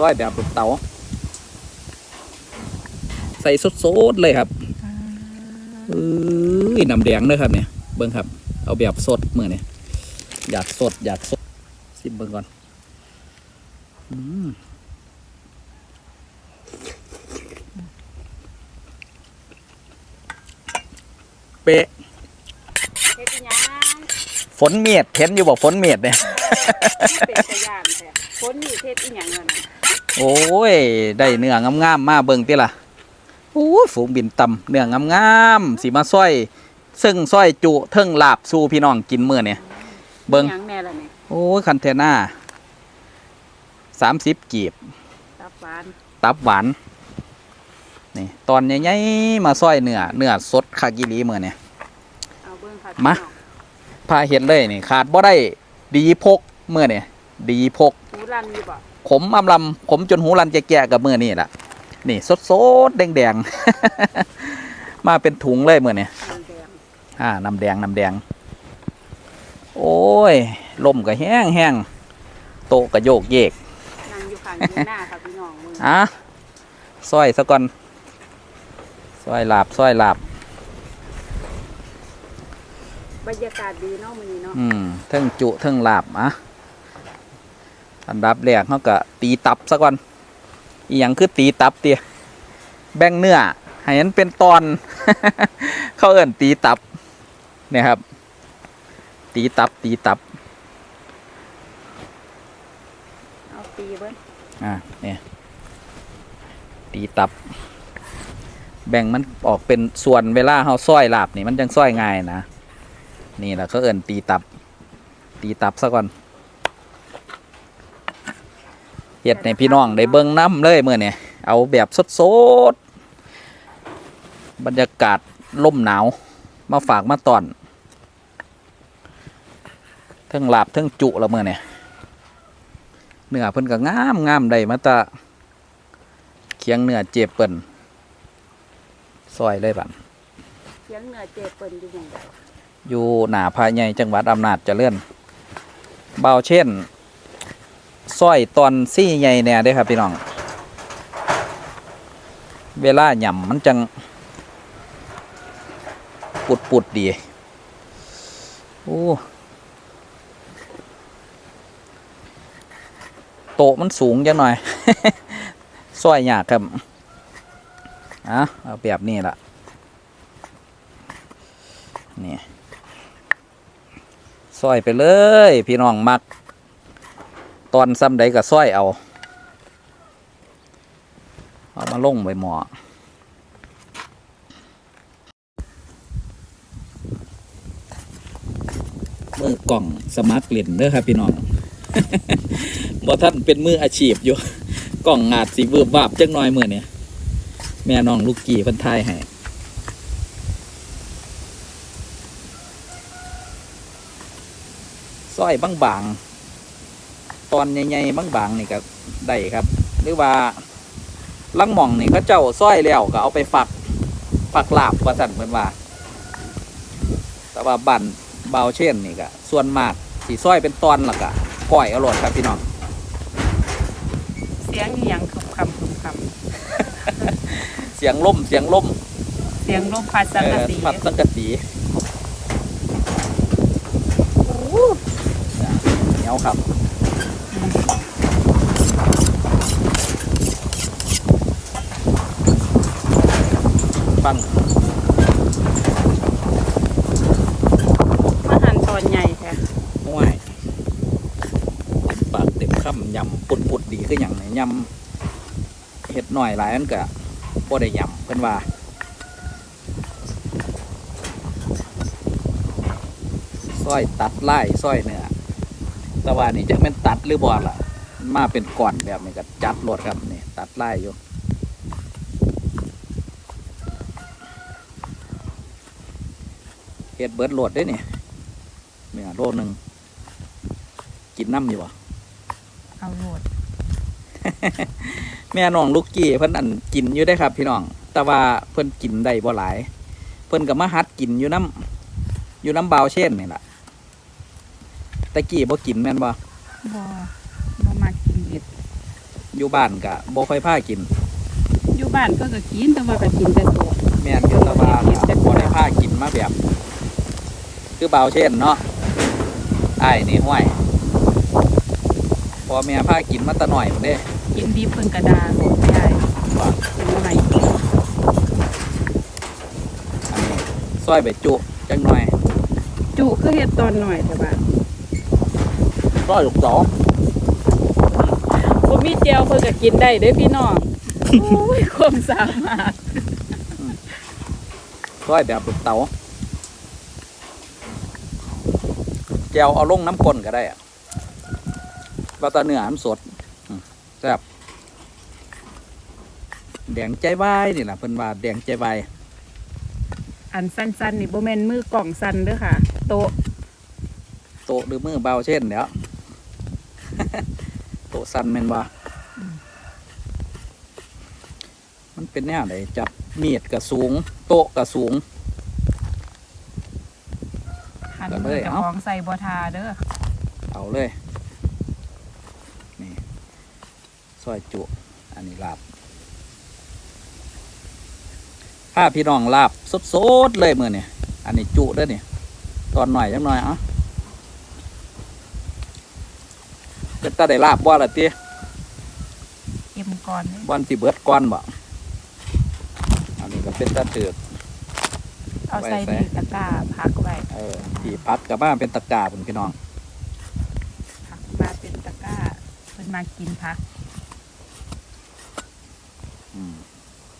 ร้อยแบบเตาใส่สดๆเลยครับเอ้ยน้ำแดงเลยครับเนี่ย เบิ้งครับ เอาแบบสดมือเนี่ยอยากสดอยากสดซิมเบิ้งก่อนอืมเป๊ะเฮ็ดอีหยังฝนเมียดเห็นอยู่บอกฝนเมียดเนี่ย เป็นตะย่านแท้คนนี่เฮ็ดอีหยังเงินน่ะโอ้ย ได้เนื้องามๆมาเบิ่งติล่ะโอ้ยฝูงบินตำเนื้องามๆสีมาซ้อย ซึ่งซ้อยจุเทิงลาบสู่พี่น้องกินมื้อเนี่ยเบิ่งอีหยังแน่ล่ะนี่โอ้ยคันเทน่าสามสิบกีบ ตับหวานตับหวาน นี่ ตอนใหญ่ๆมาซ้อยเนื้อเนื้อสดคากิลีมื้อเนี่ย เอาเบิ่งค่ะมาพี่น้องพาเห็นเลยนี่ ขาดบ่ได้ดีพก มื้อเนี่ยดีพกหูรันอยู่บ่ขมอำลำขมจนหูรันแก่ๆกับมือนี่แหละนี่สดสดๆแดงๆมาเป็นถุงเลยมือนี่น้ำแดงอ่าน้ำแดงน้ำแดง โอ้ยลมก็แห้งแห้งโตะก็โยกเยกนั่งอยู่ข้างอยู่หน้าค่ะพี่น้องมึงอะซอยซะก่อนซอยลาบซอยลาบบรรยากาศดีเนาะมื้อนี้เนาะ อืมเทั้งจุเทั้งลาบอะ อันดับแรกเขาก็ตีตับซะก่อนอีหยังคือตีตับเตียแบ่งเนื้อให้มันเป็นตอน เขาเอิ่นตีตับเนี่ยครับ ตีตับตีตับเอาตีเบิ่งอ่าเนี่ยตีตับ แบ่งมันออกเป็นส่วนเวลาเขาซอยลาบนี่มันจังซอยง่ายนะนี่แหละเขาเอิ่นตีตับ ตีตับซะก่อน เฮ็ดในพี่น้องได้เบิ่งน้ำเลยเมื่อเนี่ยเอาแบบสดๆบรรยากาศล่มหนาวมาฝากมาตอนเทั้งลาบเทั้งจุละเมื่อเนี่ยเนื้อเพิ่นก็งามงามได้มาแตะเคียงเนื้อเจ็บเปิ้นซอยเลยบัดเสียงเหนือเจ็บเปิ้นอยู่หม่องใดอยู่หน้าภายในจังหวัดอำนาจเจริญเบาเช่น ซอยตอนซี่ใหญ่แน่เด้ครับพี่น้อง เวลาหย่ำมันจัง ปุดปุดดีโอ้โตมันสูงจังหน่อยซอยยากครับอะเอาแบบนี้ละนี่ซอยไปเลย พี่น้องมัก ตอนซ้ำใดก็ซอยเอา เอามาลงไปหมอมือกล่องสมาร์ทเล่นเด้อครับพี่น้องบ่ท่านเป็นมืออาชีพอยู่ กล่องงาดสีเบือบวาบจังน้อยมือเนี่ยแม่น้องลูกกี่พันทายให้ซอยบางๆ ตอนใหญ่ๆบางๆนี่ก็ได้ครับ หรือว่าลังหม่องนี่เขาเจ้าซอยแล้วก็เอาไปฝักฝักลาบว่าสั่นเพิ่นว่า แต่ว่าบั่นเบาเช่นนี่ก็ส่วนมากสีซอยเป็นตอนและก็ก้อยเอาโลดครับพี่น้องเสียงอีหยังคึมคำคึมคำเสียงล่มเสียงล่มเสียงลมพัดสังกะสีเอ่อพัดสังกะสีเหนียวครับ ฟัง มาหั่นตอนใหญ่แท้ ห่วยปากเต็มคำยำ ปุดปุดๆดีคืออย่างไหนยำเห็ดหน่อยหลายอันก็บ่ได้ยำเพิ่นว่าซอยตัดไล่ซอยเนื้อแต่ว่านี่จะเป็นตัดหรือบ่ล่ะ มาเป็นก่อนแบบนี้ก็จัดรถครับนี่ตัดไล่อยู่เฮ็ดเบิร์ดโหลดได้เนี่ยเนี่ยโลหนึ่งกินน้ำอยู่วะ เอาโหลดแม่น้องลูกกี้เพิ่นอันกินอยู่ได้ครับ พี่น้อง แต่ว่าเพิ่นกินได้บ่หลาย เพิ่นก็มาหัดกินอยู่น้ำอยู่น้ำบาวเช่นนี่แหละตะกี้บ่กินแม่นบ่บ่บ่มากินเห็ดอยู่บ้านก็บ่ค่อยพากิน อยู่บ้านเพิ่นก็กินแต่ว่าก็กินแต่ตัวแม่นอยู่แตะว่าก็บ่ได้พากินมาแบบ คือเบาเช่นเนาะอ้ายนี่ห้วย พอแม่พากินมาแตะหน่อยพุ่นเด้กินดีเพิ่นกระดาโหดใหญ่ว่าเป็นอะไรอันนี้ซอยใบจุจังหน่อย จุคือเฮ็ดตอนหน่อยแต่ว่าซอยลูกสองบ่มีเจียวเพิ่นก็กินได้เด้อพี่น้องโอ้ยความสามารถซอยแบบลูกเต๋าแจวเอาลงน้ำก้นก็ได้อะ ว่าแตาเนื้อมันสดอืมแซ่บแดงใจวายนี่แหละเพิ่นว่าแดงใจวายอันสั้นๆนี่บ่แม่นมือกล่องสั้นเด้อค่ะ โตะโตะหรือมือเบาเช่นเดี๋ยวโตะสั้นแม่นว่ามันเป็นแนวไหนจับมีดกับสูง โต๊ะกับสูงหันก็มืเลอยเจ้าเอ้าของใส่บ่ทาเด้อเอาเลย นี่ซ อยจุ อันนี้ลาบถ้าพี่น้องลาบสดๆเลยมือเนี่ยอันนี้จุเด้อเนี่ยตอนหน่อยจังหน่อยเอะเป็นตาได้ลาบว่าละเตี้ยเอ็มก่อนเลยวันที่เบิดก้อนบ่อันนี้ก็เป็นตาเถือกเอาใส่ไว้ใส่ดีตะกร้าพักไว้เออที่พัดกับบ้านเป็นตะกร้าเป็นพี่น้องพักมาเป็นตะกร้าเพิ่นมากินพักอืม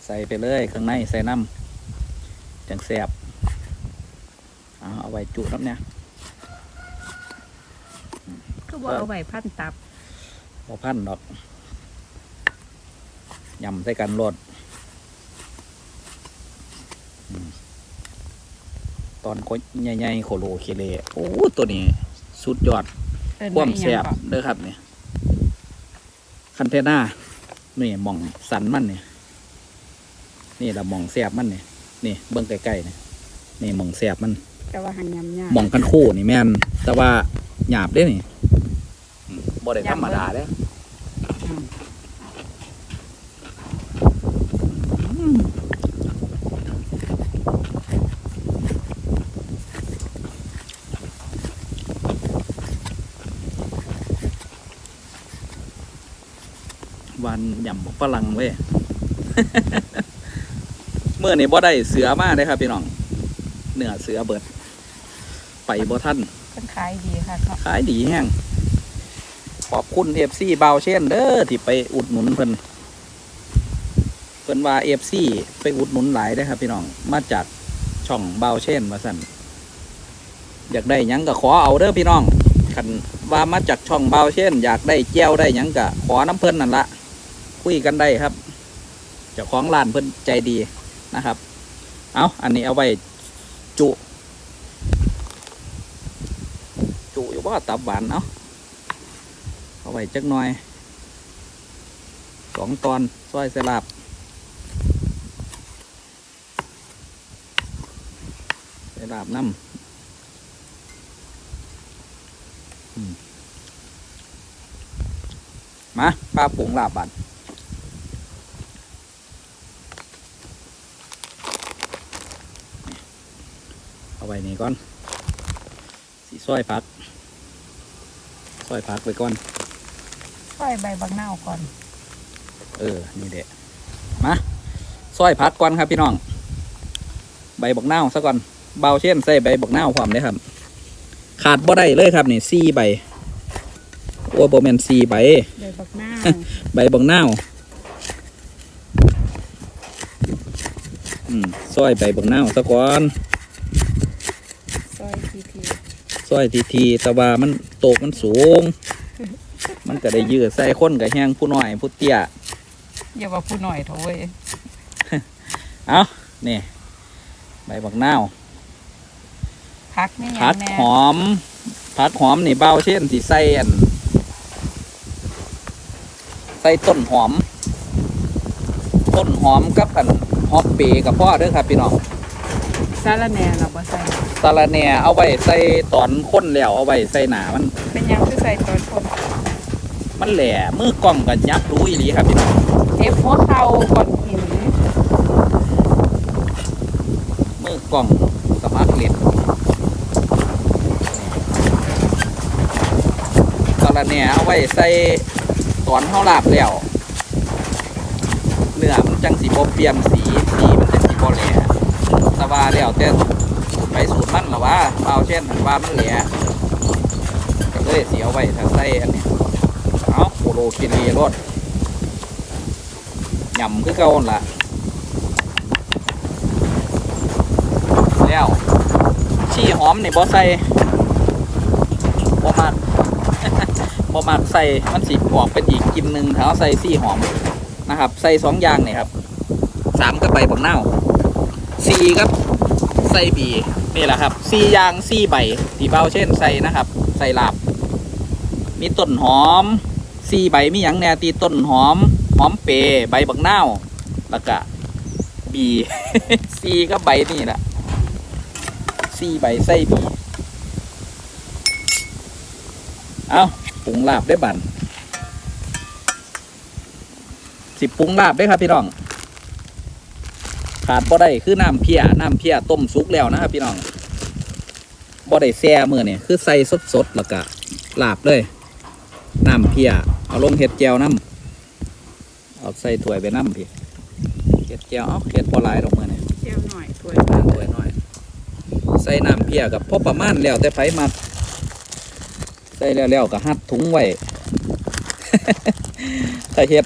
ใส่ไปเลยข้างในใส่น้ำจังแสบเอาเอาไว้จุน้ำเนี่ยคือบ่เอาไว้พันตับพอพันดอกยำใส่กันรดอืมตอนก็ใหญ่ๆโคโลเคเลโอ้ตัวนี้ สุดยอดเอิ้นความว่าอิหแสยังบก่อนเด้อครับเนี่ยคันเทน่านี่หมองสันมันเนี่ย นี่ละหมองแสบมันเนี่ยนี่เบิ้งใกล้ๆเนี่ยนี่หมองแสบมันแต่ว่าหันยำยากหมองกันคู่นี่แม่นแต่ว่าหยาบเด้นี่อืมบ่ได้ธรรมดาเด้อืมวันยำบกฝรั่งเว้ย เมื่อนี่บ่ได้เสือมาเลยครับพี่น้องเนื้อเสือเบิด ไปบ่ท่านเพิ่นขายดีค่ะเนาะขายดีแห้งขอบคุณเอฟซีบาวเช่นเด้อที่ไปอุดหนุนเพิ่นเพิ่นว่าเอฟซีไปอุดหนุนหลายได้อครับ พี่น้องมาจากช่องบาวเช่นมาสั่นอยากได้หยังก็ขอเอาเด้อพี่น้องคันว่ามาจากช่องบาวเช่น อยากได้แจ้วได้หยังก็ขอน้ำเพิ่นนั่นละคุยกันได้ครับเจ้าของร้านเพิ่นใจดี นะครับ เอาอันนี้เอาไว้จุ จุอยู่ว่าตับหวานเนาะเอาไว้จักหน่อยสองตอนซอยสลับใส่ลาบน้ำมาป้าปรุงลาบบันเอา ไว้นี่ก่อนสีซอยพักซอยพักไปก่อนซอยใบบักนาวก่อน เออ นี่เด็มาซอยพักก่อนครับพี่น้อง ใบบักนาวซะก่อน เบาเช่นใส่ใบบักนาวความเลยครับ ขาดบ่ได้เลยครับนี่สี่ใบโอ้โบแมนสี่ใบ ใบบักนาวใบบักนาวอืมซอยใบบักนาวซะก่อน ซอยทีที ซอยทีทีๆแต่ว่ามันโตกมันสูง มันก็ได้ยืดใส่คนกับแห้งผู้น้อยผู้เตี้ยอย่าว่าผู้หน่อยเถอะเว้ยเอานี่ใบบักนาวพักนี่ยัผังกแน่หอมผักหอมนี่เบาเช่นที่ใส่อันใส่ต้นหอม ต้นหอมกับอันหอมเปรย์กับพ่อเด้อครับพี่น้องสาระแหน่เราบ่ใส่ สาระแหน่เอาไว้ใส่ตอนข้นแล้วเอาไว้ใส่หนามัน เป็นหยังคือใส่ตอนคนมันแหล่มือกล้องกันยับรู้อีหลีครับพี่น้องเอฟหัวเข่าก่อนหินมือกล้องสมัครเล่นตอนนี้เอาไว้ใส่ตอนเท่าลาบแล้วเนื้อมันจังสีบ่เปลี่ยนสีสีมันจังสีบ่แหล่แต่ว่าแล้วแต่ ไปสูตรมันหรอว่าเปล่าเช่นว่ามันแหล่ก็เลยเสียไว้ถ้าใส่อันนี้เอาโคโลคิรีรสยำคือเก่าหั่นล่ะแล้วชีหอมนี่บ่ใส่บ่มักบ่มักใส่มันสิออกเป็นอีกกินหนึ่งถ้าเอาใส่ซี่หอมนะครับ ใส่สองอย่างนี่ครับสามกับใบบักเน่าสี่กับ ใส่บี นี่แหละครับสี่อย่างสี่ใบที่เบาเช่นใส่นะครับ ใส่ลาบ มีต้นหอมสี่ใบมีหยังแน่ตีต้นหอม หอมเปรย์ใบบักเน่าวแล้วก็บีสี่กับใบนี่แหละสี่ใบไส้บีเอาปรุงลาบได้บันสิปรุงลาบได้ครับพี่น้อง ขาดบ่ได้คือน้ำเพียน้ำเพียต้มสุกแล้วนะครับพี่น้องบ่ได้แซ่มือเนี่ยคือใส่สดๆแล้วก็ลาบเลยน้ำเพียเอาลงเห็ดแจวน้ำเอาใส่ถ้วยไปน้ำพี่เห็ดแจวเอาเห็ดพอหลายดอกมือเนี่ยเจียวหน่อยถ้วยน้ำถ้วยหน่อย ใส่น้ำเพียกับพอประมาณแล้วแต่ไผมักใส่แล้วๆก็หัดถุงไว้ถ้าเฮ็ด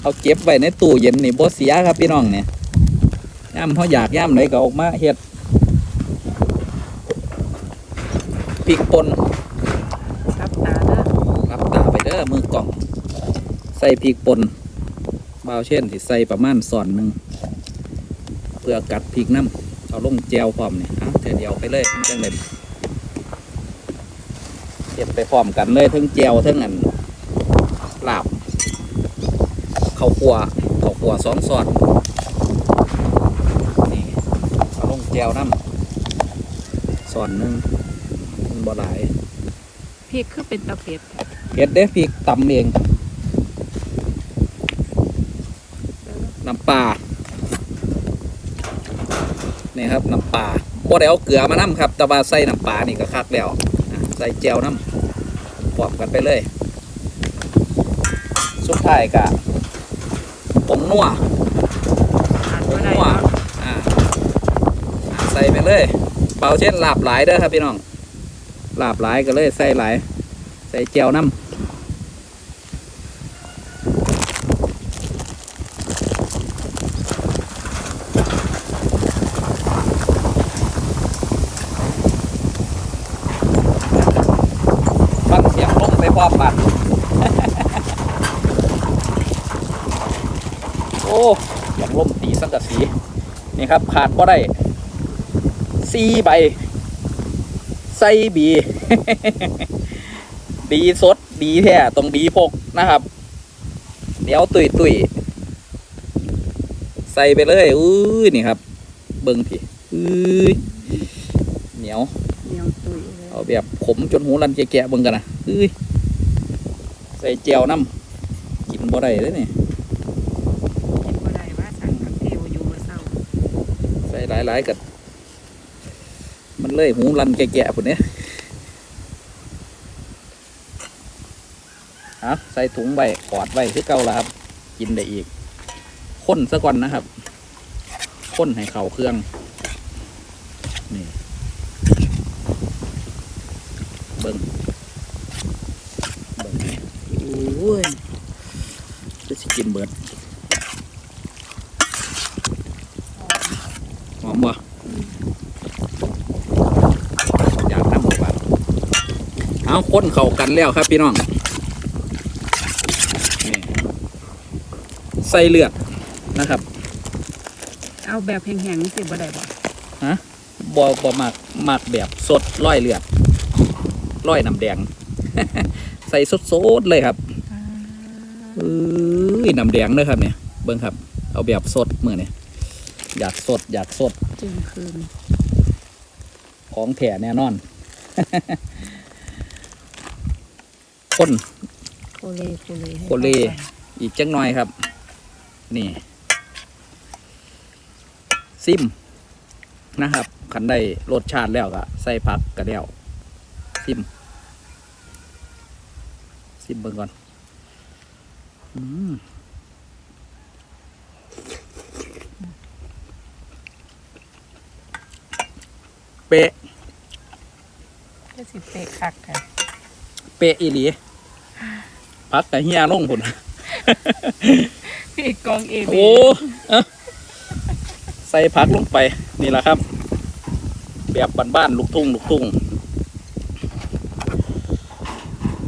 เอาเก็บไว้ในตู้เย็นนี่บ่เสียครับพี่น้องเนี่ย ย่ำเขาอยากย่ำไหนก็ออกมาเฮ็ดพริกป่นรับตาเด้อรับตาไปเด้อมือกล่อง ใส่พริกป่นเบาวเช่นสิใส่ประมาณส่อนหนึ่งเพื่อกัดพริกน้ำเอาลงแจวพร้อมเนี่ยเอาเดี๋ยวเดียวไปเลยจังเลยเก็บไปพร้อมกันเลยทั้งแจวทั้งอันลาบข้าวคั่วข้าวคั่วสองส่อนนี่เอาลง แจวน้ำส่อนหนึ่งมันบ่หลายพริกคือเป็นตะเพ็ดเผ็ดเด้พริกตำเองน้ำปลานี่ครับน้ำปลาบ่ได้เอาเกลือมาน้ำครับ แต่ว่าใส่น้ำปลานี่ก็คักแล้วอะใส่เจียวน้ำพร้อมกันไปเลย สุดท้ายก็ผงนัว ขาด ผ บ่ ง ได้ นัว เนาะ อ่าใส่ไปเลย เบาเช่นลาบหลายเด้อครับพี่น้องลาบหลายก็เลยใส่หลาย ใส่เจียวน้ำฟังเสียงลมไปพร้อมกันโอ้เสียงลมตีสังกะสี นี่ครับ ขาดบ่ได้ สีใบ ใส่บี ดีสดดีแท้ตรงดีพกนะครับ เดี๋ยวตุยตุยใส่ไปเลยอุ้ยนี่ครับ เบิ้งพี่อุ้ยเหนียวเหนียวตุยเลยเอาแบบขมจนหูรันแกะๆเบิ่งกันนะเอ้ยใส่เจียวน้ำกินบ่ได้เลยนี่กินบ่ได้ว่าสั่งกับเทวอยู่เมื่อเช้าใส่หลายๆกั มันเลยหูรันแกะๆพุ่นเนี้ยเอาใส่ถุงใบกอดไว้คือเก่าละครับ กินได้อีกข้นซะก่อนนะครับข้นให้เข่าเครื่อง นี่ เบิ่งเบิ่งโอ้ยจะสิกินเบิดหอมบ่อยากน้ำบอกว่า เอาข้นเข้ากันแล้วครับพี่น้องนี่ใส่เลือดนะครับ เอาแบบแห้งๆสิบ่ได้บ่บอบอมักมักแบบสดร้อยเลือดร้อยน้ำแดง ใส่สดสดๆเลยครับเอ้ยน้ำแดงเลยครับเนี่ยเบิ้งครับ เอาแบบสดมือเนี่ยอยากสด อยากสดจึงคืนของแถ่แน่นอน คนโคเลโคเลให้โคเลอีกจังหน่อยครับ นี่ ซิมนะครับคันได้รสชาติแล้วก็ใส่ผักกระเดียวซิม ซิมเบิ่งก่อนอืมเป๊ะก็สิเปะคักค่ะเป๊ะอีหลี พักกับเฮียลงผุนพี่กองเอเบโอ้เอ้อใส่ผักลงไปนี่แหละครับ แบบบ้านๆลูกทุ่งลูกทุ่ง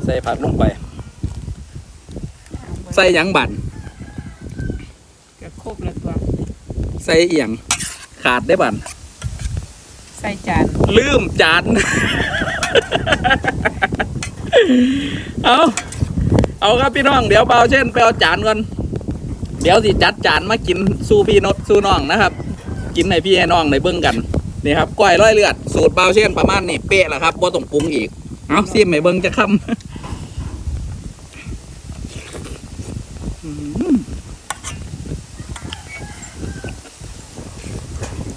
ใส่ผักลงไป ใส่หยังบั่นกระโคกแล้วตัว ใส่เอียงขาดได้บั่นใส่จานลืมจาน เอา เอาครับพี่น้องเดี๋ยวเปาเช่นไปเอาจานก่อนเดี๋ยวสิจัดจานมากินสู้พี่นดสู้น้องนะครับ กินให้พี่ให้น้องในเบิ้งกันนี่ครับก้อยร้อยเลือดสูตรเปาเช่นประมาณนี้เป๊ะแล้วครับบ่ต้องปรุงอีกเอาซิมให้เบิ้งจะค่ำอืม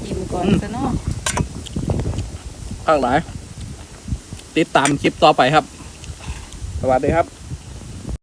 กินก่อนซะเนาะภาคหลาย ติดตามคลิปต่อไปครับ สวัสดีครับ